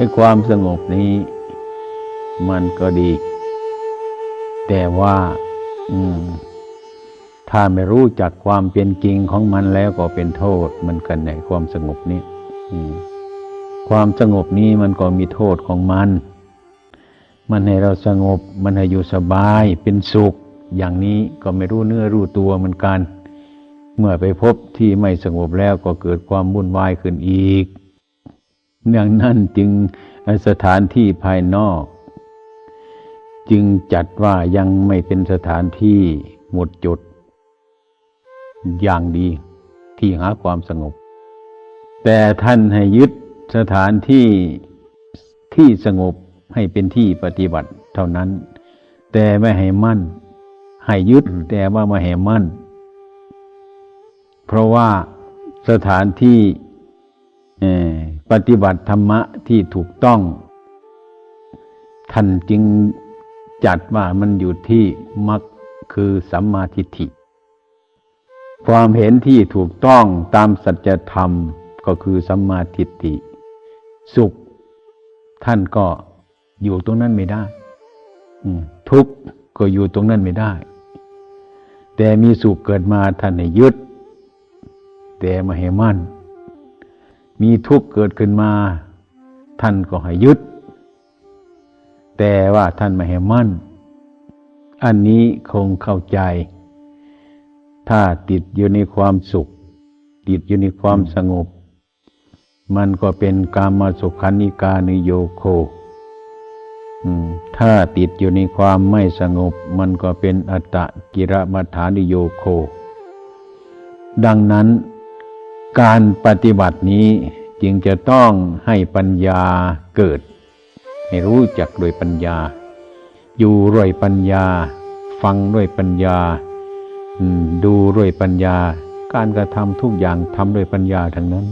ในความสงบนี้ มันก็ดี แต่ว่า อืม ถ้าไม่รู้จักความเป็นจริงของมันแล้วก็เป็นโทษเหมันกันในความสงบนี้ความสงบนี้มันก็มีโทษของมัน มันให้เราสงบ มันให้อยู่สบายเป็นสุข อย่างนี้ก็ไม่รู้เนื้อรู้ตัวเหมือนกัน เมื่อไปพบที่ไม่สงบแล้วก็เกิดความวุ่นวายขึ้นอีก อย่างนั้นจึงสถานที่ภายนอก จึงจัดว่ายังไม่เป็นสถานที่หมดจด อย่างดีที่หาความสงบ แต่ท่านให้ยึดสถานที่ที่สงบให้เป็นที่ปฏิบัติเท่านั้น แต่ไม่ให้มั่น ให้ยึดแต่ว่าไม่ให้มั่น เพราะว่าสถานที่ ปฏิบัติธรรมะที่ถูกต้อง ท่านจึงจัดว่ามันอยู่ที่มรรคคือสัมมาทิฏฐิ ความเห็นที่ถูกต้องตามสัจธรรมก็คือสัมมาทิฏฐิ สุข ท่านก็อยู่ตรงนั้นไม่ได้ทุกข์ก็อยู่ตรงนั้นไม่ได้ แต่มีสุขเกิดมาท่านให้ยึด แต่ม่ให้มั่น มีทุกข์เกิดขึ้นมา ท่านก็ให้ยึด แต่ว่าท่านไม่ให้มั่น อันนี้คงเข้าใจ ถ้าติดอยู่ในความสุข ติดอยู่ในความสงบ มันก็เป็นกามาสุขานิกานิโยโคถ้าติดอยู่ในความไม่สงบ มันก็เป็นอัตตะกิรมัฐานิโยโค ดังนั้น การปฏิบัตินี้จึงจะต้องให้ปัญญาเกิด ให้รู้จักด้วยปัญญา อยู่ด้วยปัญญา ฟังด้วยปัญญาดูด้วยปัญญา การกระทำทุกอย่างทำด้วยปัญญาทั้งนั้น